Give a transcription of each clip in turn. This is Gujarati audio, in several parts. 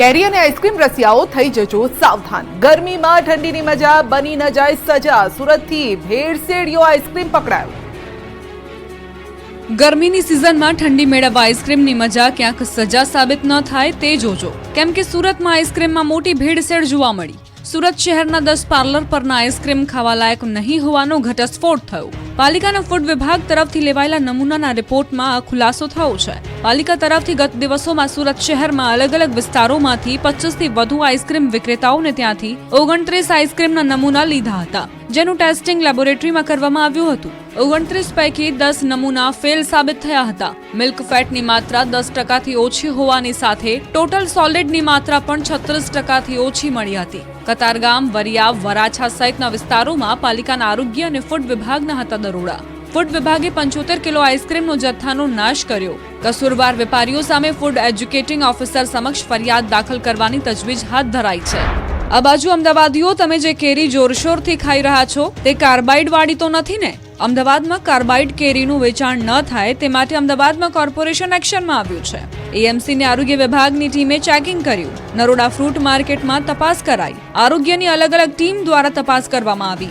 કેરી અને આઈસ્ક્રીમ રસિયાઓ થઈ જજો સાવધાન. ગરમીમાં ઠંડીની મજા બની ન જાય સજા. સુરતથી ભેળસેડિયો આઈસ્ક્રીમ પકડાયો. ગરમીની સિઝનમાં ઠંડી મેળવવા આઈસ્ક્રીમની મજા ક્યાંક સજા સાબિત ન થાય તે જોજો. કેમ કે સુરતમાં આઈસ્ક્રીમમાં મોટી ભેળસેળ જોવા મળી. સુરત શહેરના દસ પાર્લર પરના આઈસ્ક્રીમ ખાવા લાયક નહીં હોવાનો ઘટસ્ફોટ થયો. પાલિકાના ફૂડ વિભાગ તરફથી લેવાયેલા નમૂનાના રિપોર્ટમાં આ ખુલાસો થયો છે. પાલિકા તરફથી ગત દિવસોમાં સુરત શહેરમાં અલગ અલગ વિસ્તારોમાંથી પચીસથી વધુ આઈસ્ક્રીમ વિક્રેતાઓને ત્યાંથી ઓગણત્રીસ આઈસ્ક્રીમના નમૂના લીધા હતા, જેનું ટેસ્ટિંગ લેબોરેટરીમાં કરવામાં આવ્યું હતું. ઓગણત્રીસ પૈકી દસ નમૂના ફેલ સાબિત થયા હતા. મિલ્ક ફેટની માત્રા દસ ટકાથી ઓછી હોવાની સાથે ટોટલ સોલિડની માત્રા પણ છત્રીસ ટકાથી ઓછી મળી હતી. કતારગામ, વરિયા, વરાછા સહિતના વિસ્તારોમાં પાલિકાના આરોગ્ય અને ફૂડ વિભાગના હતા દરોડા. ફૂડ વિભાગે પંચોતેર કિલો આઈસ્ક્રીમનો જથ્થાનો નાશ કર્યો. કસૂરવાર વેપારીઓ સામે ફૂડ એજ્યુકેટિંગ ઓફિસર સમક્ષ ફરિયાદ દાખલ કરવાની તજવીજ હાથ ધરાઈ છે. આ બાજુ અમદાવાદીઓ તમે જે કેરી જોરશોરથી ખાઈ રહ્યા છો, તે કાર્બાઇડ વાળી તો નથી ને? અમદાવાદમાં કાર્બાઇડ કેરીનું વેચાણ ન થાય તે માટે અમદાવાદમાં કોર્પોરેશન એક્શનમાં આવ્યું છે. એએમસીને આરોગ્ય વિભાગની ટીમે ચેકિંગ કર્યું. નરોડા ફ્રૂટ માર્કેટમાં તપાસ કરાઈ. આરોગ્યની અલગ અલગ ટીમ દ્વારા તપાસ કરવામાં આવી.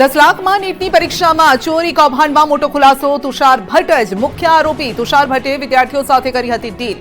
દસ લાખમાં નીટની પરીક્ષામાં ચોરી કૌભાંડમાં મોટો ખુલાસો. તુષાર ભટ્ટ જ મુખ્ય આરોપી તુષાર ભટ્ટે વિદ્યાર્થીઓ સાથે કરી હતી ડીલ.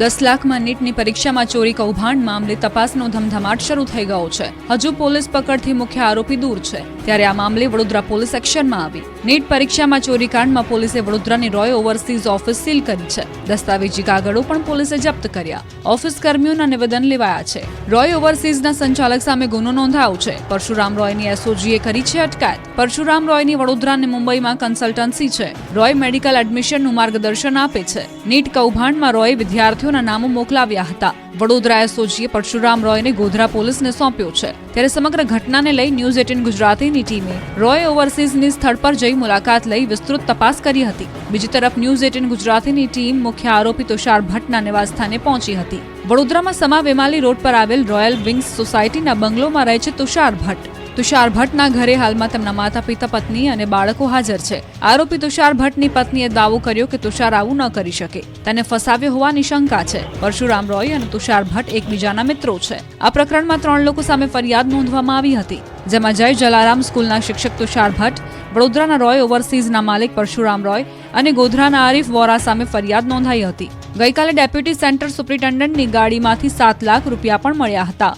દસ લાખમાં નીટની પરીક્ષામાં ચોરી કૌભાંડ મામલે તપાસનો ધમધમાટ શરૂ થઈ ગયો છે. હજુ પોલીસ પકડથી મુખ્ય આરોપી દૂર છે. ત્યારે આ મામલે વડોદરા પોલીસ એક્શનમાં આવી. નીટ પરીક્ષામાં ચોરીકાંડમાં પોલીસે વડોદરાની રોય ઓવરસીઝ ઓફિસ સીલ કરી છે. દસ્તાવેજી કાગળો પણ પોલીસે જપ્ત કર્યા. ઓફિસ કર્મીઓના નિવેદન લેવાયા છે. રોય ઓવરસીઝના સંચાલક સામે ગુનો નોંધાયો છે. પરશુરામ રોયની એસઓજીએ કરી છે અટકાયત. પરશુરામ રોયની વડોદરા અને મુંબઈમાં કન્સલ્ટન્સી છે. રોય મેડિકલ એડમિશનનું માર્ગદર્શન આપે છે. નીટ કૌભાંડમાં રોય વિદ્યાર્થીઓના નામો મોકલાવ્યા હતા. વડોદરા એસઓજીએ પરશુરામ રોયને ગોધરા પોલીસને સોંપ્યો છે. ત્યારે સમગ્ર ઘટનાને લઈ ન્યૂઝ એટીન ગુજરાતીની ટીમે રોય ઓવરસીઝની સ્થળ પર જઈ મુલાકાત લઈ વિસ્તૃત તપાસ કરી હતી. બીજી તરફ ન્યૂઝ એટીન ગુજરાતીની ટીમ મુખ્ય આરોપી તુષાર ભટ્ટના નિવાસસ્થાને પહોંચી હતી. વડોદરામાં સમા વેમાલી રોડ પર આવેલ રોયલ વિંગ્સ સોસાયટીના બંગલોમાં રહે છે તુષાર ભટ્ટ. તુષાર ભટ્ટના ઘરે હાલમાં તેમના માતા પિતા પત્ની અને બાળકો હાજર છે. આરોપી તુષાર ભટ્ટની પત્નીએ દાવો કર્યો કે તુષાર આવું ન કરી શકે. તેને ફસાવ્યો હોવાની શંકા છે. પરશુરામ રોય અને તુષાર ભટ્ટ એકબીજાના મિત્રો છે. આ પ્રકરણમાં ત્રણ લોકો સામે ફરિયાદ નોંધવામાં આવી હતી. જેમાં જય જલારામ સ્કૂલના શિક્ષક તુષાર ભટ્ટ, વડોદરાના રોય ઓવરસીઝના માલિક પરશુરામ રોય અને ગોધરાના આરીફ વોરા સામે ફરિયાદ નોંધાઈ હતી. ગઈકાલે ડેપ્યુટી સેન્ટર સુપ્રિન્ટેન્ડન્ટની ગાડીમાંથી સાત લાખ રૂપિયા પણ મળ્યા હતા.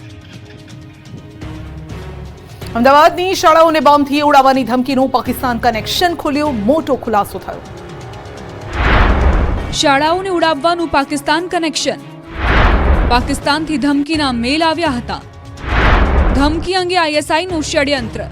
અમદાવાદની શાળાઓને બોમ્બથી ઉડાવવાની ધમકીનું પાકિસ્તાન કનેક્શન ખુલ્યું, મોટો ખુલાસો થયો. શાળાઓને ઉડાવવાનું પાકિસ્તાન કનેક્શન. પાકિસ્તાનથી ધમકીના મેલ આવ્યા હતા. ધમકી અંગે આઈએસઆઈનું ષડયંત્ર.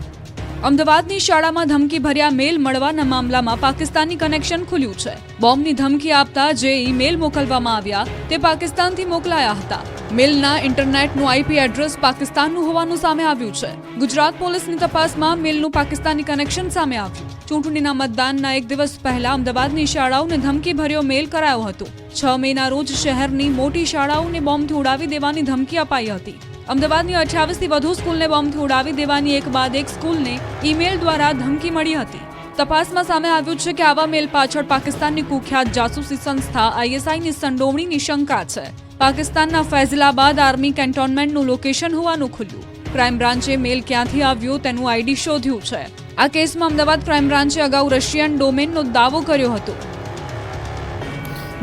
અમદાવાદની શાળામાં ધમકી ભર્યા મેલ મળવાના મામલામાં પાકિસ્તાની કનેક્શન ખુલ્યું છે. બોમ્બની ધમકી આપતા જે મેલ મોકલવામાં આવ્યા, તે પાકિસ્તાનથી મોકલાયા હતા. મેલના ઇન્ટરનેટનું આઈપી એડ્રેસ પાકિસ્તાનનું હોવાનું સામે આવ્યું છે. ગુજરાત પોલીસની તપાસમાં મેલનું પાકિસ્તાની કનેક્શન સામે આવ્યું. ચૂંટણીના મતદાનના એક દિવસ પહેલા અમદાવાદની શાળાઓને ધમકી ભર્યો મેલ કરાયો હતો. છ મેના રોજ શહેરની મોટી શાળાઓને બોમ્બથી ઉડાવી દેવાની ધમકી અપાઈ હતી. અમદાવાદની અઠ્યાવીસથી વધુ સ્કૂલને બોમ્બથી ઉડાવી દેવાની એક બાદ એક સ્કૂલને ઈમેલ દ્વારા ધમકી મળી હતી. તપાસમાં સામે આવ્યું છે કે આવા મેલ પાછળ પાકિસ્તાનની કુખ્યાત જાસૂસી સંસ્થા આઈએસઆઈની સંડોવણીની શંકા છે. પાકિસ્તાનના ફૈઝલાબાદ આર્મી કેન્ટોનમેન્ટનું લોકેશન હોવાનું ખુલ્યું. ક્રાઇમ બ્રાન્ચે મેલ ક્યાંથી આવ્યું તેનું આઈડી શોધ્યું છે. આ કેસમાં અમદાવાદ ક્રાઇમ બ્રાન્ચે અગાઉ રશિયન ડોમેનનો દાવો કર્યો હતો.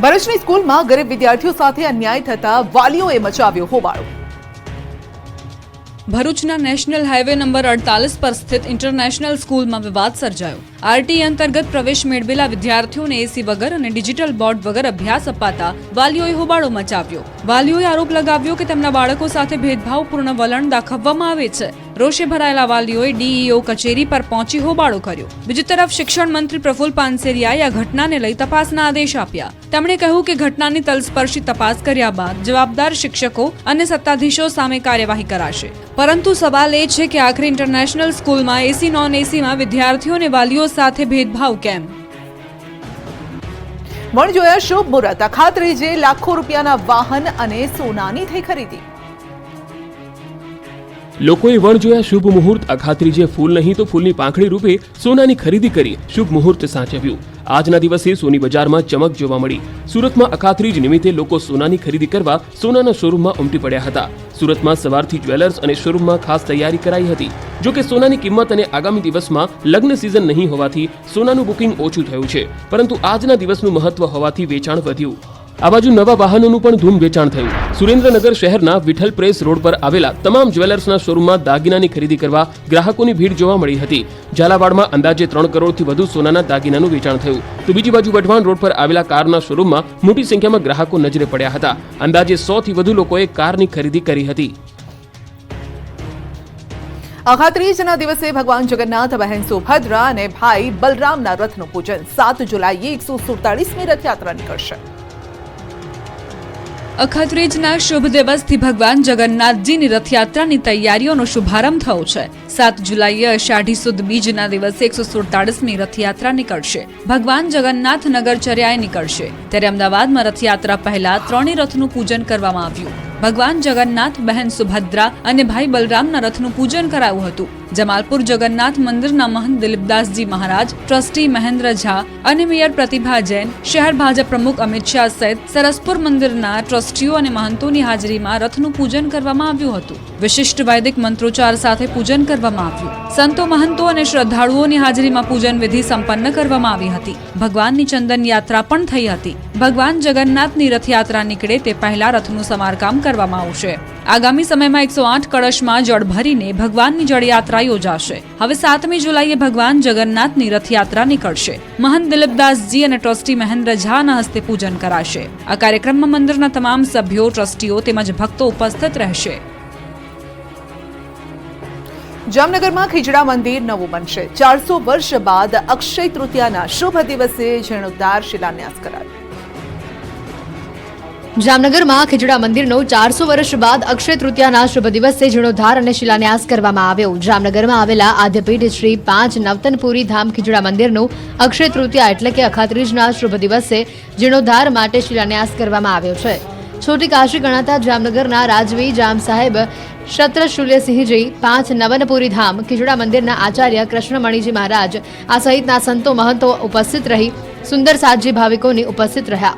ભરૂચની સ્કૂલમાં ગરીબ વિદ્યાર્થીઓ સાથે અન્યાય થતા વાલીઓએ મચાવ્યો હોબાળો. ભરૂચના નેશનલ હાઈવે નંબર અડતાલીસ પર સ્થિત ઇન્ટરનેશનલ સ્કૂલમાં વિવાદ સર્જાયો. આરટી અંતર્ગત પ્રવેશ મેળવેલા વિદ્યાર્થીઓને એસી વગર અને ડિજિટલ બોર્ડ વગર અભ્યાસ અપાતા વાલીઓએ હોબાળો મચાવ્યો. વાલીઓએ આરોપ લગાવ્યો કે તેમના બાળકો સાથે ભેદભાવપૂર્ણ વલણ દાખવવામાં આવે છે. રોષે ભરાયેલા વાલીઓએ ડીઈઓ કચેરી પર પહોંચી હોબાળો કર્યો. બીજી તરફ શિક્ષણ મંત્રી પ્રફુલ પાનસેરિયાએ આ ઘટનાને લઈ તપાસના આદેશ આપ્યા. તેમણે કહ્યું કે ઘટનાની તલસ્પર્શી તપાસ કર્યા બાદ જવાબદાર શિક્ષકો અને સત્તાધીશો સામે કાર્યવાહી કરાશે. પરંતુ સવાલ એ છે કે આખરે ઇન્ટરનેશનલ સ્કૂલમાં એસી, નોન એસીમાં વિદ્યાર્થીઓ અને વાલીઓ સાથે ભેદભાવ કેમ? વણજોયા શુભ મુહૂર્ત અખાત્રીજે લાખો રૂપિયાના વાહન અને સોનાની થઈ ખરીદી. લોકોએ વણ જોયા શુભ મુહૂર્ત અખાત્રીજે ફૂલ નહીં તો ફૂલની પાંખડી રૂપે સોનાની ખરીદી કરી, શુભ મુહૂર્ત સાચવ્યું. આજના દિવસે સોની બજારમાં ચમક જોવા મળી. સુરતમાં અખાત્રીજ નિમિત્તે લોકો સોનાની ખરીદી કરવા સોનાના શોરૂમમાં ઉમટી પડ્યા હતા. સુરતમાં સવારથી જ્વેલર્સ અને શોરૂમમાં ખાસ તૈયારી કરાઈ હતી. જો કે સોનાની કિંમત અને આગામી દિવસમાં લગ્ન સિઝન નહીં હોવાથી સોનાનું બુકિંગ ઓછું થયું છે. પરંતુ આજના દિવસનું મહત્વ હોવાથી વેચાણ વધ્યું. આ બાજુ નવા વાહનોનું પણ ધૂમ વેચાણ થયું. સુરેન્દ્રનગર શહેરના વિઠ્ઠલ પ્રેસ રોડ પર આવેલા તમામ જ્વેલર્સના શોરૂમમાં દાગીનાની ખરીદી કરવા ગ્રાહકોની ભીડ જોવા મળી હતી. ઝાલાવાડમાં અંદાજે ત્રણ કરોડથી વધુ સોનાના દાગીનાનું વેચાણ થયું. તો બીજી બાજુ વઢવાણ રોડ પર આવેલા કારના શોરૂમમાં મોટી સંખ્યામાં ગ્રાહકો નજરે પડ્યા હતા. અંદાજે સો થી વધુ લોકોએ કારની ખરીદી કરી હતી. અખાત્રીજના દિવસે ભગવાન જગન્નાથ, બહેન સુભદ્રા અને ભાઈ બલરામના રથનું પૂજન. સાત જુલાઈએ એકસો સુડતાલીસમી રથયાત્રા નીકળશે. અખાત્રીજના શુભ દિવસથી ભગવાન જગન્નાથજીની રથયાત્રાની તૈયારીઓનો શુભારંભ થયો છે. સાત જુલાઈએ અષાઢી બીજના દિવસે એકસો સુડતાળીસમી રથયાત્રા નીકળશે. ભગવાન જગન્નાથ નગરચર્યાએ નીકળશે. ત્યારે અમદાવાદમાં રથયાત્રા પહેલા ત્રણેય રથનું પૂજન કરવામાં આવ્યું. ભગવાન જગન્નાથ, બહેન સુભદ્રા અને ભાઈ બલરામના રથનું પૂજન કરાયું હતું. જમાલપુર જગન્નાથ મંદિરના મહંત દિલીપદાસજી મહારાજ, ટ્રસ્ટી મહેન્દ્ર ઝા અને મેયર પ્રતિભા જૈન, શહેર ભાજપ પ્રમુખ અમિત શાહ સહિત સરસપુર મંદિરના ટ્રસ્ટીઓ અને મહંતોની હાજરીમાં રથનું પૂજન કરવામાં આવ્યું હતું. વિશિષ્ટ વૈદિક મંત્રોચ્ચાર સાથે પૂજન કરવામાં આવ્યું. સંતો, મહંતો અને શ્રદ્ધાળુઓની હાજરીમાં પૂજન વિધિ સંપન્ન કરવામાં આવી હતી. ભગવાનની ચંદન યાત્રા પણ થઈ હતી. ભગવાન જગન્નાથની રથયાત્રા નીકળે તે પહેલા રથનું સમારકામ કરવામાં આવશે. આગામી સમયમાં એકસો આઠ કળશમાં જળ ભરીને ભગવાનની જળયાત્રા યોજાશે. હવે સાતમી જુલાઈએ ભગવાન જગન્નાથની રથયાત્રા નીકળશે. મહંત દિલીપદાસજી અને ટ્રસ્ટી મહેન્દ્ર ઝાના હસ્તે પૂજન કરાશે. આ કાર્યક્રમમાં મંદિરના તમામ સભ્યો, ટ્રસ્ટીઓ તેમજ ભક્તો ઉપસ્થિત રહેશે. જામનગરમાં ખીજડા મંદિર નવું બનશે. ચારસો વર્ષ બાદ અક્ષય તૃતીયાના શુભ દિવસે જીર્ણોદ્ધાર શિલાન્યાસ કરાયો. જામનગરમાં ખીજડા મંદિરનો ચારસો વર્ષ બાદ અક્ષય તૃતીયાના શુભ દિવસે જીર્ણોદ્ધાર અને શિલાન્યાસ કરવામાં આવ્યો. જામનગરમાં આવેલા આદ્યપીઠ શ્રી પાંચ નવતનપુરી ધામ ખીજડા મંદિરનું અક્ષય તૃતીયા એટલે કે અખાત્રીજના શુભ દિવસે જીર્ણોદ્ધાર માટે શિલાન્યાસ કરવામાં આવ્યો છે. છોટી કાશી ગણાતા જામનગરના રાજવી જામ સાહેબ શત્રશુલ્યસિંહજી પાંચ નવનપુરી ધામ, ખીજડા મંદિરના આચાર્ય કૃષ્ણમણીજી મહારાજ, આ સહિતના સંતો મહંતો ઉપસ્થિત રહી, સુંદર સાતજી ભાવિકોની ઉપસ્થિત રહ્યા.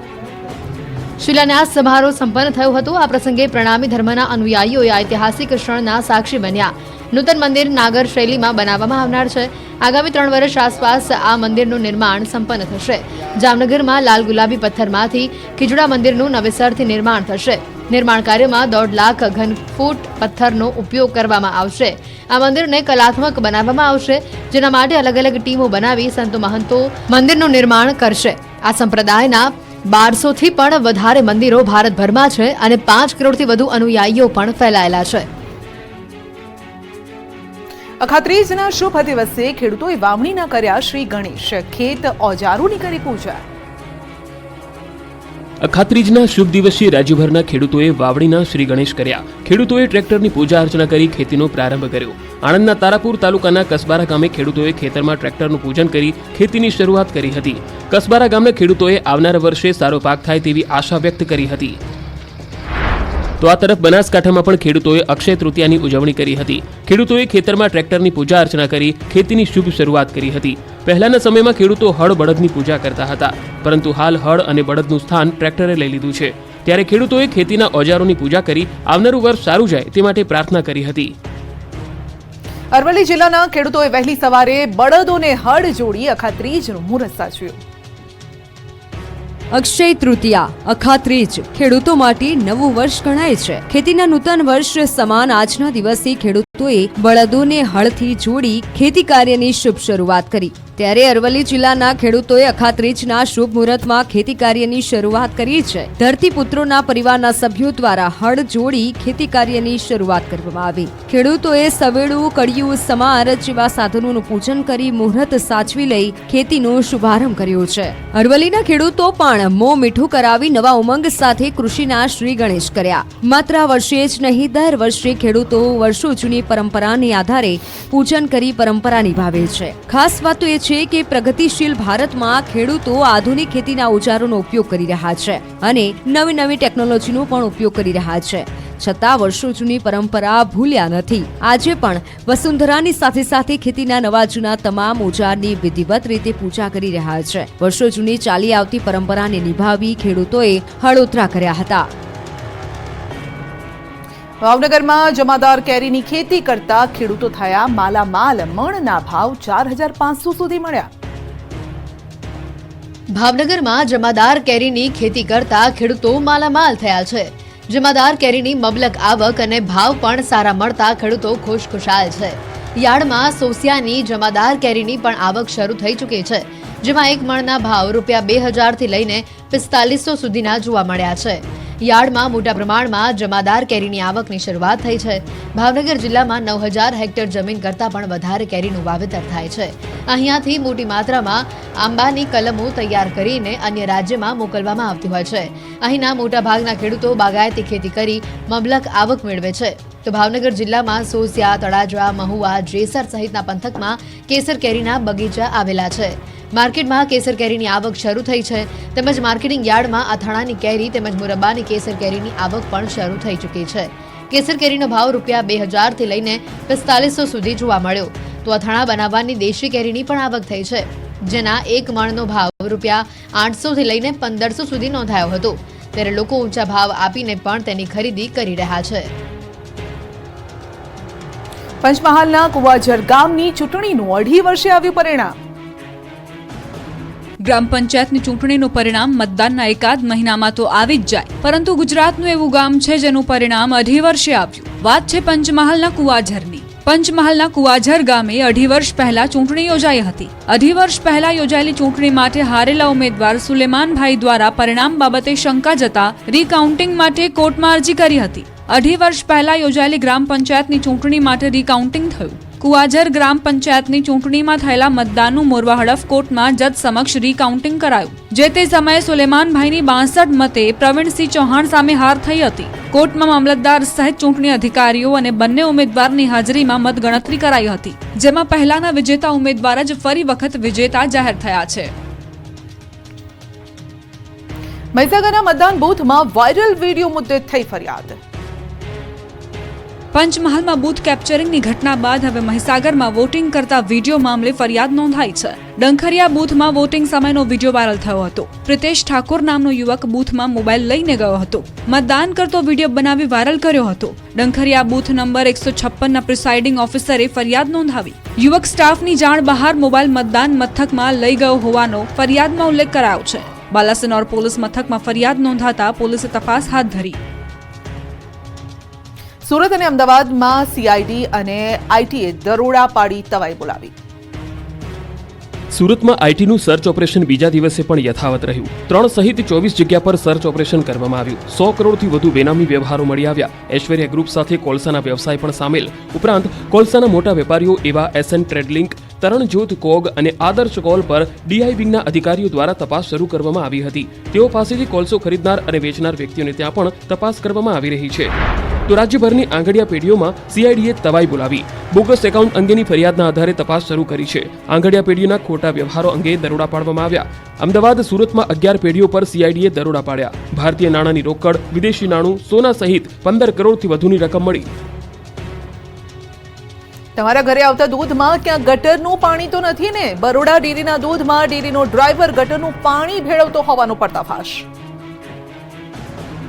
શિલાન્યાસ સમારોહ સંપન્ન થયો હતો. આ પ્રસંગે પ્રણામી ધર્મના અનુયાયીઓએ ઐતિહાસિક ક્ષણના સાક્ષી બન્યા. નૂતન મંદિર નાગર શૈલીમાં બનાવવામાં આવનાર છે. આગામી ત્રણ વર્ષ આસપાસ આ મંદિરનું નિર્માણ સંપન્ન થશે. જામનગરમાં લાલ ગુલાબી પથ્થરમાંથી ખીજડા મંદિરનું નવેસરથી નિર્માણ થશે. નિર્માણ કાર્યમાં દોઢ લાખ ઘન ફૂટ પથ્થરનો ઉપયોગ કરવામાં આવશે. આ મંદિરને કલાત્મક બનાવવામાં આવશે, જેના માટે અલગ અલગ ટીમો બનાવી સંતો મહંતો મંદિરનું નિર્માણ કરશે. આ સંપ્રદાયના બારસોથી પણ વધારે મંદિરો ભારતભરમાં છે અને પાંચ કરોડથી વધુ અનુયાયીઓ પણ ફેલાયેલા છે. અખાત્રીજના શુભ દિવસે ખેડૂતોએ વાવણીના કર્યા શ્રી ગણેશ. ખેત ઓજારોની કરી પૂજા. અખાત્રીજના શુભ દિવસે રાજ્યભરના ખેડૂતોએ વાવણીના શ્રી ગણેશ કર્યા. ખેડૂતોએ ટ્રેક્ટરની પૂજા અર્ચના કરી ખેતીનો પ્રારંભ કર્યો. આણંદના તારાપુર તાલુકાના કસબારા ગામે ખેડૂતોએ ખેતરમાં ટ્રેક્ટરનું પૂજન કરી ખેતીની શરૂઆત કરી હતી. કસબારા ગામના ખેડૂતોએ આવનાર વર્ષે સારો પાક થાય તેવી આશા વ્યક્ત કરી હતી. તો આ તરફ બનાસકાંઠામાં પણ ખેડૂતોએ અક્ષય તૃતીયાની ઉજવણી કરી હતી. ખેડૂતોએ ખેતરમાં ટ્રેક્ટરની પૂજા અર્ચના કરી, ખેતીની શુભ શરૂઆત કરી હતી. પહેલાના સમયમાં ખેડૂતો હળ બળદની પૂજા કરતા હતા, પરંતુ હાલ હળ અને બળદનું સ્થાન ટ્રેક્ટરે લઈ લીધું છે. ત્યારે ખેડૂતોએ ખેતીના ઓજારોની પૂજા કરી, આવનારું વર્ષ સારું જાય તે માટે પ્રાર્થના કરી હતી. અરવલ્લી જિલ્લાના ખેડૂતોએ વહેલી સવારે બળદોને હળ જોડી અખાત્રીજનું મુહૂર્ત સાચવ્યું અક્ષય તૃતીયા, અખાત્રીજ, ખેડૂતો માટે નવું વર્ષ ગણાય છે. ખેતીના નૂતન વર્ષ સમાન આજના દિવસે ખેડૂતોએ બળદોને હળથી જોડી ખેતી કાર્યની શુભ શરૂઆત કરી. ત્યારે અરવલ્લી જિલ્લાના ખેડૂતોએ અખાત્રીજના શુભ મુહૂર્તમાં ખેતી કાર્યની શરૂઆત કરી છે. ધરતીપુત્રોના પરિવારના સભ્યો દ્વારા હળ જોડી ખેતી કાર્યની શરૂઆત કરવામાં આવી. ખેડૂતોએ સવેડું, કડિયું, સમાર જેવા સાધનોનું પૂજન કરી મુહૂર્ત સાચવી લઈ ખેતીનો શુભારંભ કર્યો છે. અરવલ્લીના ખેડૂતો પણ મોં મીઠું કરાવી નવા ઉમંગ સાથે કૃષિના શ્રી ગણેશ કર્યા. માત્ર વર્ષે જ નહીં, દર વર્ષે ખેડૂતો વર્ષો જૂની પરંપરાને આધારે પૂજન કરી પરંપરા નિભાવે છે. ખાસ વાત તો એ છે કે પ્રગતિશીલ ભારતમાં ખેડૂતો આધુનિક ખેતીના ઓજારોનો ઉપયોગ કરી રહ્યા છે અને નવી નવી ટેકનોલોજીનો પણ ઉપયોગ કરી રહ્યા છે. છતાં વર્ષો જૂની પરંપરા ભૂલ્યા નથી. આજે પણ વસુંધરાની સાથે સાથે ખેતીના નવા જૂના તમામ ઓજારની વિધિવત રીતે પૂજા કરી રહ્યા છે. વર્ષો જૂની ચાલી આવતી પરંપરાને નિભાવી ખેડૂતોએ હળોતરા કર્યા હતા. ભાવનગરમાં જમાદાર કેરીની ખેતી કરતા ખેડૂતો થયા માલામાલ. મણના ભાવ ચાર હજાર પાંચસો સુધી મળ્યા. ભાવનગરમાં જમાદાર કેરીની ખેતી કરતા ખેડૂતો માલામાલ થયા છે. જમાદાર કેરીની મબલક આવક અને ભાવ પણ સારા મળતા ખેડૂતો ખુશખુશાલ છે. યાર્ડમાં સોસિયાની જમાદાર કેરીની પણ આવક શરૂ થઈ ચૂકી છે, જેમાં એક મણના ભાવ રૂપિયા બે હજારથી લઈને પિસ્તાલીસો સુધીના જોવા મળ્યા છે. યાર્ડમાં મોટા પ્રમાણમાં જમાદાર કેરીની આવકની શરૂઆત થઈ છે. ભાવનગર જિલ્લામાં નવ હજાર હેક્ટર જમીન કરતાં પણ વધારે કેરીનું વાવેતર થાય છે. અહીંયાથી મોટી માત્રામાં આંબાની કલમો તૈયાર કરીને અન્ય રાજ્યમાં મોકલવામાં આવતી હોય છે. અહીંના મોટા ભાગના ખેડૂતો બાગાયતી ખેતી કરી મબલક આવક મેળવે છે. તો ભાવનગર જિલ્લામાં સોસિયા, તળાજા, મહુવા, જેસર સહિતના પંથકમાં કેસર કેરીના બગીચા આવેલા છે. માર્કેટમાં કેસર કેરીની આવક શરૂ થઈ છે. તેમજ માર્કેટિંગ યાર્ડમાં અથાણાની કેરી તેમજ મુરબ્બાની કેસર કેરીની આવક પણ શરૂ થઈ ચૂકી છે. કેસર કેરીનો ભાવ રૂપિયા બે હજારથી લઈને પિસ્તાલીસો સુધી જોવા મળ્યો. તો અથાણા બનાવવાની દેશી કેરીની પણ આવક થઈ છે. જેના એક મણનો ભાવ રૂપિયા આઠસોથી લઈને પંદરસો સુધી નોંધાયો હતો. ત્યારે લોકો ઊંચા ભાવ આપીને પણ તેની ખરીદી કરી રહ્યા છે. પંચમહાલના કુવાજર ગામની ચૂંટણીનું અઢી વર્ષે આવ્યું પરિણામ. ગ્રામ પંચાયતની ચૂંટણીનું પરિણામ મતદાનના એકાદ મહિનામાં તો આવી જ જાય. પરંતુ ગુજરાતનું એવું ગામ છે જેનું પરિણામ અઢી વર્ષે આવ્યું. વાત છે પંચમહાલના કુવાઝરની. પંચમહાલના કુવાઝર ગામે અઢી વર્ષ પહેલા ચૂંટણી યોજાઈ હતી. અઢી વર્ષ પહેલા યોજાયેલી ચૂંટણી માટે હારેલા ઉમેદવાર સુલેમાનભાઈ દ્વારા પરિણામ બાબતે શંકા જતા રીકાઉન્ટિંગ માટે કોર્ટમાં અરજી કરી હતી. અઢી વર્ષ પહેલા યોજાયેલી ગ્રામ પંચાયતની ચૂંટણી માટે રીકાઉન્ટિંગ થયું. કુવાઝર ગ્રામ પંચાયતની ચૂંટણીમાં થયેલા મતદાનનું મોરવા હડફ કોર્ટમાં જજ સમક્ષ રીકાઉન્ટિંગ કરાયું, જે તે સમયે સુલેમાનભાઈની બાસઠ મતે પ્રવીણસિંહ ચૌહાણ સામે હાર થઈ હતી. કોર્ટમાં મામલતદાર સહિત ચૂંટણી અધિકારીઓ અને બંને ઉમેદવારની હાજરીમાં મતગણતરી કરાઈ હતી, જેમાં પહેલાના વિજેતા ઉમેદવાર જ ફરી વખત વિજેતા જાહેર થયા છે. મહીસાગરના મતદાન બૂથમાં વાયરલ વીડિયો મુદ્દે થઈ ફરિયાદ. પંચમહાલમાં બૂથ કેપ્ચરિંગની ઘટના બાદ હવે મહીસાગરમાં વોટિંગ કરતા વીડિયો મામલે ફરિયાદ નોંધાઈ છે. ડંખરિયા બૂથમાં વોટિંગ સમયનો વીડિયો વાયરલ થયો હતો. પ્રિતેશ ઠાકોર નામનો યુવક બૂથમાં મોબાઈલ લઈને ગયો હતો. મતદાન કરતો વીડિયો બનાવી વાયરલ કર્યો હતો. ડંખરિયા બૂથ નંબર એકસો છપ્પનના પ્રિસાઇડિંગ ઓફિસરે ફરિયાદ નોંધાવી. યુવક સ્ટાફની જાણ બહાર મોબાઈલ મતદાન મથકમાં લઈ ગયો હોવાનો ફરિયાદમાં ઉલ્લેખ કરાયો છે. બાલાસિનોર પોલીસ મથકમાં ફરિયાદ નોંધાતા પોલીસે તપાસ હાથ ધરી. સુરત અને અમદાવાદમાં સીઆઈડી અને આઈટીએ દરોડા પાડી તવાઈ બોલાવી. સુરતમાં આઈટીનું સર્ચ ઓપરેશન બીજા દિવસે પણ યથાવત રહ્યું. ત્રણ સહિત ચોવીસ જગ્યા પર સર્ચ ઓપરેશન કરવામાં આવ્યું. સો કરોડથી વધુ બેનામી વ્યવહારો મળી આવ્યા. ઐશ્વર્યા ગ્રુપ સાથે કોલસાના વ્યવસાય પણ સામેલ. ઉપરાંત, કોલસાના મોટા વેપારીઓ એવા એસએન ટ્રેડલિંક તરણજોત કોગ અને આદર્શ કોલ પર ડીઆઈબીના અધિકારીઓ દ્વારા તપાસ શરૂ કરવામાં આવી હતી. તેઓ પાસેથી કોલસો ખરીદનાર અને વેચનાર વ્યક્તિઓને ત્યાં પણ તપાસ કરવામાં આવી રહી છે. તો રાજ્યભરની આંગડિયા પેઢીઓમાં સીઆઈડીએ તવાઈ બોલાવી. બોગસ એકાઉન્ટ અંગેની ફરિયાદના આધારે તપાસ શરૂ કરી છે. આંગડિયા પેઢીઓના ખોટા વ્યવહારો અંગે દરોડા પાડવામાં આવ્યા. અમદાવાદ, સુરતમાં અગિયાર પેઢીઓ પર સીઆઈડીએ દરોડા પાડ્યા. ભારતીય નાણાંની રોકડ, વિદેશી નાણું, સોના સહિત પંદર કરોડથી વધુની રકમ મળી. તમારા ઘરે આવતા દૂધમાં ક્યાં ગટરનું પાણી તો નથી ને? બરોડા ડેરીના દૂધમાં ડેરીનો ડ્રાઈવર ગટરનું પાણી ભેળવતો હોવાનો પર્દાફાશ.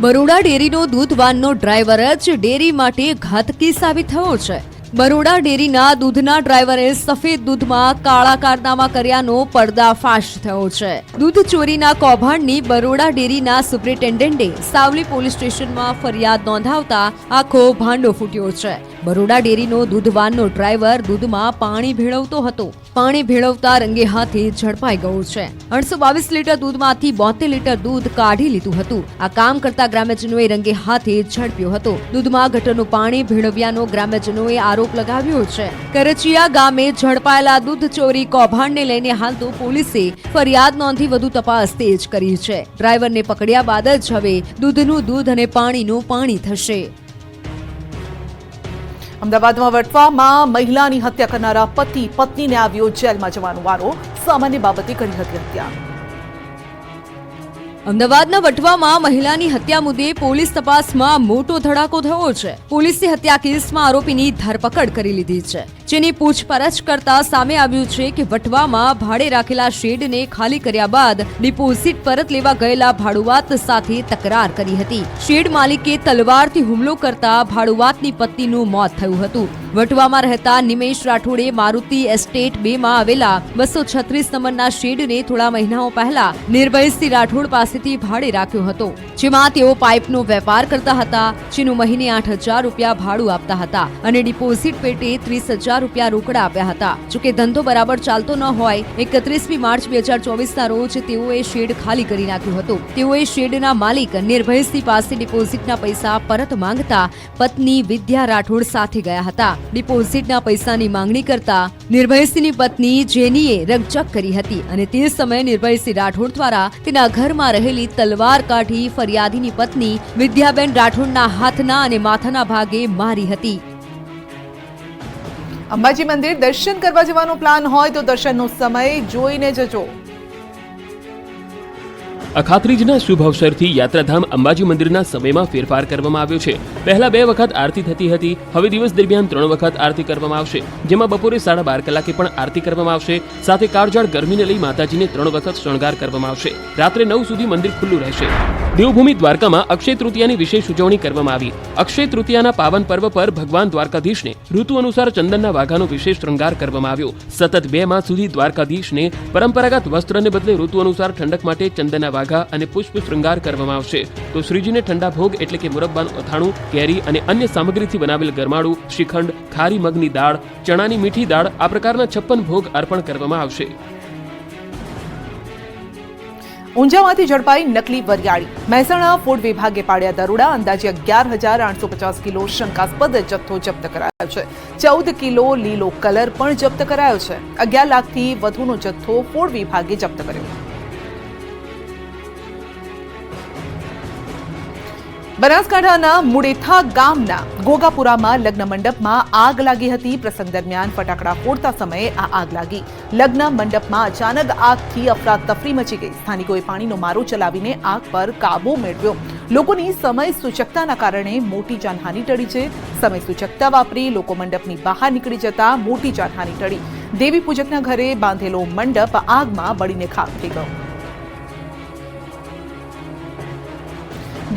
બરોડા ડેરીનો દૂધવાનનો ડ્રાઈવર જ ડેરી માટે ઘાતકી સાબિત થયો છે. બરોડા ડેરીના દૂધના ડ્રાઈવરે સફેદ દૂધમાં કાળા કારનામા કર્યાનો પર્દાફાશ થયો છે. દૂધ ચોરીના કૌભાંડની બરોડા ડેરીના સુપ્રિન્ટેન્ડન્ટે સાવલી પોલીસ સ્ટેશનમાં ફરિયાદ નોંધાવતા આખો ભાંડો ફૂટ્યો છે. બરોડા ડેરીનો દૂધવાનનો ડ્રાઈવર દૂધમાં પાણી ભેળવતો હતો. પાણી ભેળવતા રંગે હાથે ઝડપાઈ ગયો છે. અણસો બાવીસ લીટર દૂધમાંથી બોતેર લીટર દૂધ કાઢી લીધું હતું. આ કામ કરતા ગ્રામ્યજનોએ રંગે હાથે ઝડપ્યો હતો. દૂધમાં ગટરનું પાણી ભેળવ્યાનો ગ્રામ્યજનોએ આરોપ લગાવ્યો છે. કરચિયા ગામે ઝડપાયેલા દૂધ ચોરી કૌભાંડને લઈને હાલ તો પોલીસે ફરિયાદ નોંધી વધુ તપાસ તેજ કરી છે. ડ્રાઈવરને પકડ્યા બાદ જ હવે દૂધનું દૂધ અને પાણીનું પાણી થશે. અમદાવાદમાં વટવામાં મહિલાની હત્યા કરનારા પતિ, પત્નીને આવ્યો જેલમાં જવાનો વારો. સામાન્ય બાબતે કરી હતી હત્યા. અમદાવાદના વટવામાં મહિલાની હત્યા મુદ્દે પોલીસ તપાસમાં મોટો ધડાકો થયો છે. પોલીસે હત્યા કેસમાં આરોપીની ધરપકડ કરી લીધી છે. જેની પૂછપરછ કરતા સામે આવ્યું છે કે વટવામાં ભાડે રાખેલા શેડને ખાલી કર્યા બાદ ડિપોઝિટ પરત લેવા ગયેલા ભાડુઆત સાથે તકરાર કરી હતી. શેડ માલિકે તલવારથી હુમલો કરતા ભાડુઆતની પત્નીનું મોત થયું હતું. વટવામાં રહેતા નિમેશ રાઠોડે મારુતિ એસ્ટેટ બે માં આવેલા બસો છત્રીસ નંબરના શેડને થોડા મહિનાઓ પહેલા નિર્ભયસિંહ રાઠોડ પાસેથી ભાડે રાખ્યો હતો, જેમાં તેઓ પાઇપનો વેપાર કરતા હતા, જેનું મહિને આઠ હજાર રૂપિયા ભાડું આપતા હતા અને ડિપોઝિટ પેટે ત્રીસ હજાર રૂપિયા રોકડા આપ્યા હતા. જોકે ધંધો બરાબર ચાલતો ન હોય, એકત્રીસમી માર્ચ બે હજાર ચોવીસના રોજ તેઓએ શેડ ખાલી કરી નાખ્યું હતું. તેઓએ શેડના માલિક નિર્ભયસિંહ પાસે ડિપોઝિટના પૈસા પરત માંગતા પત્ની વિદ્યા રાઠોડ સાથે ગયા હતા. ડિપોઝિટના પૈસાની માંગણી કરતા નિર્ભયસિંહની પત્ની જેનીએ રકજક કરી હતી અને તે સમયે નિર્ભયસિંહ રાઠોડ દ્વારા તેના ઘરમાં રહેલી તલવાર કાઢી ફરિયાદીની પત્ની વિદ્યાબેન રાઠોડના હાથના અને માથાના ભાગે મારી હતી. અંબાજી મંદિર દર્શન કરવા જવાનો પ્લાન હોય તો દર્શનનો સમય જોઈને જજો. અખાત્રીજના શુભ અવસરથી યાત્રાધામ અંબાજી મંદિરના સમયમાં ફેરફાર કરવામાં આવ્યો છે. પહેલા બે વખત આરતી થતી હતી. હવે દિવસ દરમિયાન ત્રણ વખત આરતી કરવામાં આવશે. જેમાં બપોરે સાડા બાર કલાકે પણ આરતી કરવામાં આવશે. સાથે કાળજાળ ગરમીને લઈ માતાજીને ત્રણ વખત શણગાર કરવામાં આવશે. રાત્રે નવ સુધી મંદિર ખુલ્લું રહેશે. દેવભૂમિ દ્વારકામાં અક્ષય તૃતીયાની વિશેષ ઉજવણી કરવામાં આવી. અક્ષય તૃતીયાના પાવન પર્વ પર ભગવાન દ્વારકાધીશને ઋતુ અનુસાર ચંદનના વાઘાનો વિશેષ શૃંગાર કરવામાં આવ્યો. સતત બે માસ સુધી દ્વારકાધીશને પરંપરાગત વસ્ત્રને બદલે ઋતુ અનુસાર ઠંડક માટે ચંદનના વાઘા અને પુષ્પ શૃંગાર કરવામાં આવશે. તો શ્રીજીને ઠંડા ભોગ એટલે કે મુરબ્બાનું અથાણું, કેરી અને અન્ય સામગ્રીથી બનાવેલ ગરમાળું શ્રીખંડ, ખારી મગની દાળ, ચણાની મીઠી દાળ આ પ્રકારના છપ્પન ભોગ અર્પણ કરવામાં આવશે. ઊંઝામાંથી ઝડપાઈ નકલી વરિયાળી. મહેસાણા ફૂડ વિભાગે પાડ્યા દરોડા અંદાજે અગિયાર હજાર આઠસો પચાસ કિલો શંકાસ્પદ જથ્થો જપ્ત કરાયો છે. ચૌદ કિલો લીલો કલર પણ જપ્ત કરાયો છે. અગિયાર લાખથી વધુનો જથ્થો ફૂડ વિભાગે જપ્ત કર્યો. બનાસકાંઠાના મુડેથા ગામના ગોગાપુરામાં લગ્ન મંડપમાં આગ લાગી હતી. પ્રસંગ દરમિયાન ફટાકડા ફોડતા સમયે આ આગ લાગી. લગ્ન મંડપમાં અચાનક આગથી અફરાતફરી મચી ગઈ. સ્થાનિકોએ પાણીનો મારો ચલાવીને આગ પર કાબુ મેળવ્યો. લોકોની સમય સૂચકતાના કારણે મોટી જાનહાની ટળી છે. સમય સૂચકતા વાપરી લોકો મંડપની બહાર નીકળી જતા મોટી જાનહાની ટળી. દેવી પૂજકના ઘરે બાંધેલો મંડપ આગમાં બળીને ખાક થઈ ગયો.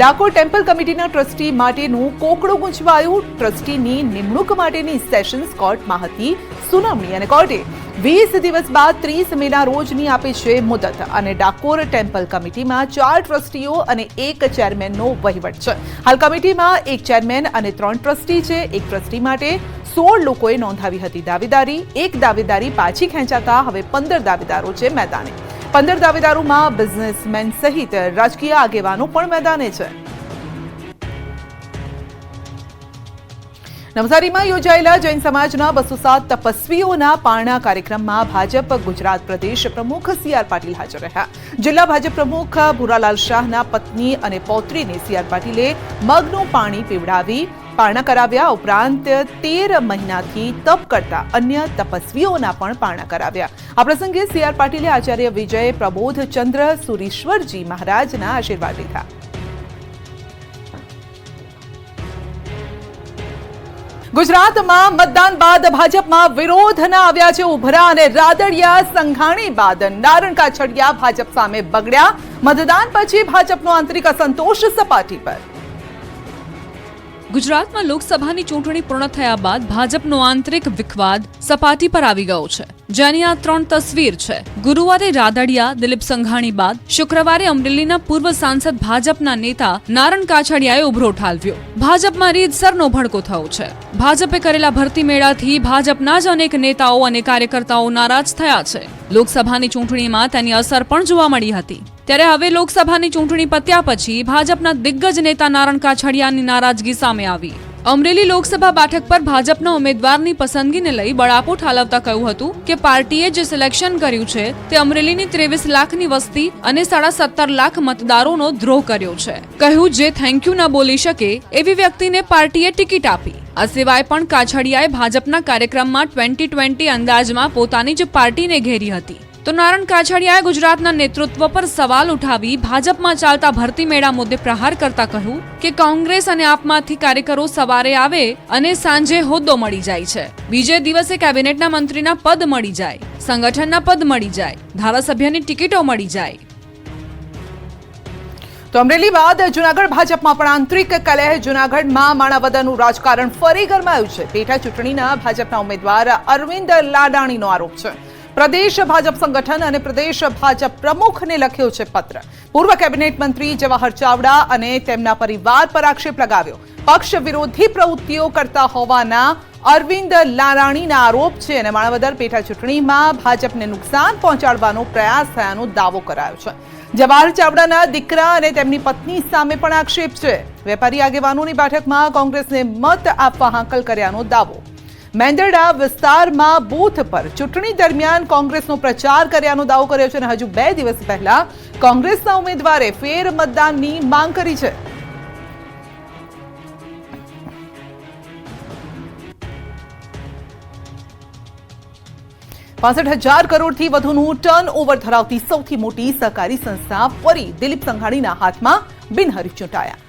ડાકોર ટેમ્પલ કમિટીના ટ્રસ્ટી માટેનું કોકડું ગૂંચવાયું. ટ્રસ્ટીની નિમણૂક માટેની સેશન્સ કોર્ટમાં હતી સુનાવણી અને કોર્ટે. વીસ દિવસ બાદ ત્રીસ મેના રોજની આપી છે મુદત અને ડાકોર ટેમ્પલ કમિટીમાં ચાર ટ્રસ્ટીઓ અને એક ચેરમેનનો વહીવટ છે. હાલ કમિટીમાં એક ચેરમેન અને ત્રણ ટ્રસ્ટી છે. એક ટ્રસ્ટી માટે સોળ લોકોએ નોંધાવી હતી દાવેદારી, એક દાવેદારી પાછી ખેંચાતા હવે પંદર દાવેદારો છે મેદાને. પંદર દાવેદારોમાં બિઝનેસમેન સહિત રાજકીય આગેવાનો પણ મેદાને છે. નવસારીમાં યોજાયેલા જૈન સમાજના બસો સાત તપસ્વીઓના પારણા કાર્યક્રમમાં ભાજપ ગુજરાત પ્રદેશ પ્રમુખ સી આર પાટીલ હાજર રહ્યા. જિલ્લા ભાજપ પ્રમુખ ભૂરાલાલ શાહના પત્ની અને પૌત્રીને સી આર પાટીલે મગનું પાણી પીવડાવી પારણા કરાવ્યા ઉપરાંત તેર મહિનાથી તપ કરતા અન્ય તપસ્વીઓના પણ પારણા કરાવ્યા. આ પ્રસંગે સી આર પાટીલે આચાર્ય વિજય પ્રબોધ ચંદ્ર સુરીશ્વરજી મહારાજના આશીર્વાદ લીધા ગુજરાતમાં મતદાન બાદ ભાજપમાં વિરોધના આવ્યા છે ઉભરા અને રાદડિયા સંઘાણી બાદ નારણ કાછડિયા ભાજપ સામે બગડ્યા. મતદાન પછી ભાજપનો આંતરિક અસંતોષ સપાટી પર. ગુજરાતમાં લોકસભાની ચૂંટણી પૂર્ણ થયા બાદ ભાજપનો આંતરિક વિખવાદ સપાટી પર આવી ગયો છે. જેની આ ત્રણ તસવીર છે. ગુરુવારે રાદડિયા, દિલીપ સંઘાણી બાદ શુક્રવારે અમરેલીના પૂર્વ સાંસદ ભાજપના નેતા નારણ કાછડિયાએ ઉભરો ઠાલવ્યો. ભાજપમાં રીતસરનો ભડકો થયો છે. ભાજપે કરેલા ભરતી મેળાથી ભાજપના જ અનેક નેતાઓ અને કાર્યકર્તાઓ નારાજ થયા છે. લોકસભાની ચૂંટણીમાં તેની અસર પણ જોવા મળી હતી. ત્યારે હવે લોકસભાની ચૂંટણી પત્યા પછી ભાજપના દિગ્ગજ નેતા નારણ કાછડિયાની નારાજગી સામે આવી. અમરેલી લોકસભા બેઠક પર ભાજપના ઉમેદવારની પસંદગીને લઈ બળાપો ઠાલવતા કહ્યું હતું કે પાર્ટીએ જે સિલેક્શન કર્યું છે તે અમરેલીની ત્રેવીસ લાખની વસ્તી અને સાડા સત્તર લાખ મતદારોનો દ્રોહ કર્યો છે. કહ્યું જે થેન્ક યુ ન બોલી શકે એવી વ્યક્તિને પાર્ટીએ ટિકિટ આપી. આ સિવાય પણ કાછડિયાએ ભાજપના કાર્યક્રમમાં ટ્વેન્ટી ટ્વેન્ટી અંદાજમાં પોતાની જ પાર્ટીને ઘેરી હતી. તો નારણ કાછડિયાએ ગુજરાતના નેતૃત્વ પર સવાલ ઉઠાવી ભાજપમાં ચાલતા ભરતી મેળા મુદ્દે પ્રહાર કરતા કહ્યું કે કોંગ્રેસ અને આપમાંથી કાર્યકરો સવારે આવે અને સાંજે હોદ્દો મળી જાય છે. બીજે દિવસે કેબિનેટના મંત્રીના પદ મળી જાય, સંગઠનના પદ મળી જાય, ધારાસભ્યની ટિકિટો મળી જાય. તો અમરેલી બાદ જુનાગઢ ભાજપમાં પણ આંતરિક કલહ. જુનાગઢમાં માણાવદરનું રાજકારણ ફરી ગરમાયું છે. પેટા ચૂંટણીના ભાજપના ઉમેદવાર અરવિંદ લાડાણીનો આરોપ છે. પ્રદેશ ભાજપ સંગઠન અને પ્રદેશ ભાજપ પ્રમુખને લખ્યો છે પત્ર. પૂર્વ કેબિનેટ મંત્રી જવાહર ચાવડા અને તેમના પરિવાર પર આક્ષેપ લગાવ્યો. પક્ષ વિરોધી પ્રવૃત્તિઓ કરતા હોવાના અરવિંદ લારાણીના આરોપ છે અને માણાવદર પેટા ચૂંટણીમાં ભાજપને નુકસાન પહોંચાડવાનો પ્રયાસ થયાનો દાવો કરાયો છે. જવાહર ચાવડાના દીકરા અને તેમની પત્ની સામે પણ આક્ષેપ છે. વેપારી આગેવાનોની બેઠકમાં કોંગ્રેસને મત આપવા હાંકલ કર્યાનો દાવો. મેંદરડા વિસ્તારમાં બૂથ પર ચૂંટણી દરમિયાન કોંગ્રેસનો પ્રચાર કર્યાનો દાવો કર્યો છે અને હજુ બે દિવસ પહેલા કોંગ્રેસના ઉમેદવારે ફેર મતદાનની માંગ કરી છે. પાસઠ હજાર કરોડથી વધુનું ટર્ન ઓવર ધરાવતી સૌથી મોટી સહકારી સંસ્થા ફરી દિલીપ સંઘાણીના હાથમાં બિનહરીફ ચૂંટાયા.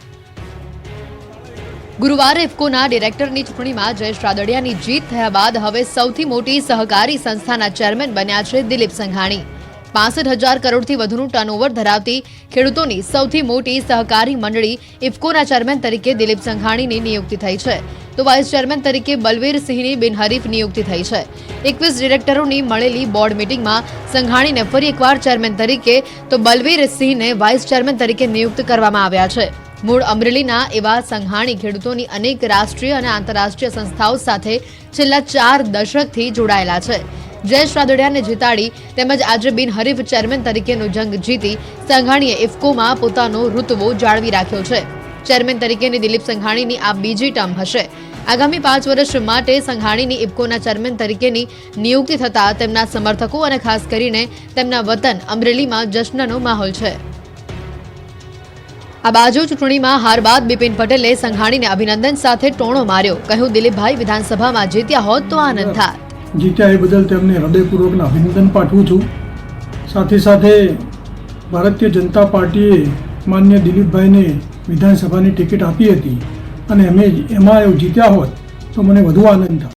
ગુરુવારે ઇફકોના ડિરેક્ટરની ચૂંટણીમાં જયેશ રાદડિયાની જીત થયા બાદ હવે સૌથી મોટી સહકારી સંસ્થાના ચેરમેન બન્યા છે દિલીપ સંઘાણી. પાસઠ હજાર કરોડથી વધુનું ટર્નઓવર ધરાવતી ખેડૂતોની સૌથી મોટી સહકારી મંડળી ઇફકોના ચેરમેન તરીકે દિલીપ સંઘાણીની નિયુક્તિ થઈ છે. તો વાઇસ ચેરમેન તરીકે બલવીરસિંહની બિનહરીફ નિયુક્તિ થઈ છે. એકવીસ ડિરેક્ટરોની મળેલી બોર્ડ મિટિંગમાં સંઘાણીને ફરી એકવાર ચેરમેન તરીકે, તો બલવીરસિંહને વાઇસ ચેરમેન તરીકે નિયુક્ત કરવામાં આવ્યા છે. મૂળ અમરેલીના એવા સંઘાણી ખેડૂતોની અનેક રાષ્ટ્રીય અને આંતરરાષ્ટ્રીય સંસ્થાઓ સાથે છેલ્લા ચાર દશકથી જોડાયેલા છે. જયેશ રાદડિયાને જીતાડી તેમજ આજે બિનહરીફ ચેરમેન તરીકેનો જંગ જીતી સંઘાણીએ ઇફકોમાં પોતાનો રૂતવો જાળવી રાખ્યો છે. ચેરમેન તરીકેની દિલીપ સંઘાણીની આ બીજી ટર્મ હશે. આગામી પાંચ વર્ષ માટે સંઘાણીની ઇફકોના ચેરમેન તરીકેની નિયુક્તિ થતાં તેમના સમર્થકો અને ખાસ કરીને તેમના વતન અમરેલીમાં જશ્નનો માહોલ છે. આ બાજુ ચૂંટણીમાં હાર બાદ બિપિન પટેલે સંઘાણીને અભિનંદન સાથે ટોણો માર્યો. કહ્યું, દિલીપભાઈ વિધાનસભામાં જીત્યા હોત તો આનંદ થાત. જીત્યા એ બદલ તેમને હૃદયપૂર્વકને અભિનંદન પાઠવું છું. સાથે સાથે ભારતીય જનતા પાર્ટીએ માન્ય દિલીપભાઈને વિધાનસભાની ટિકિટ આપી હતી અને અમે એમાં એવું જીત્યા હોત તો મને વધુ આનંદ થાય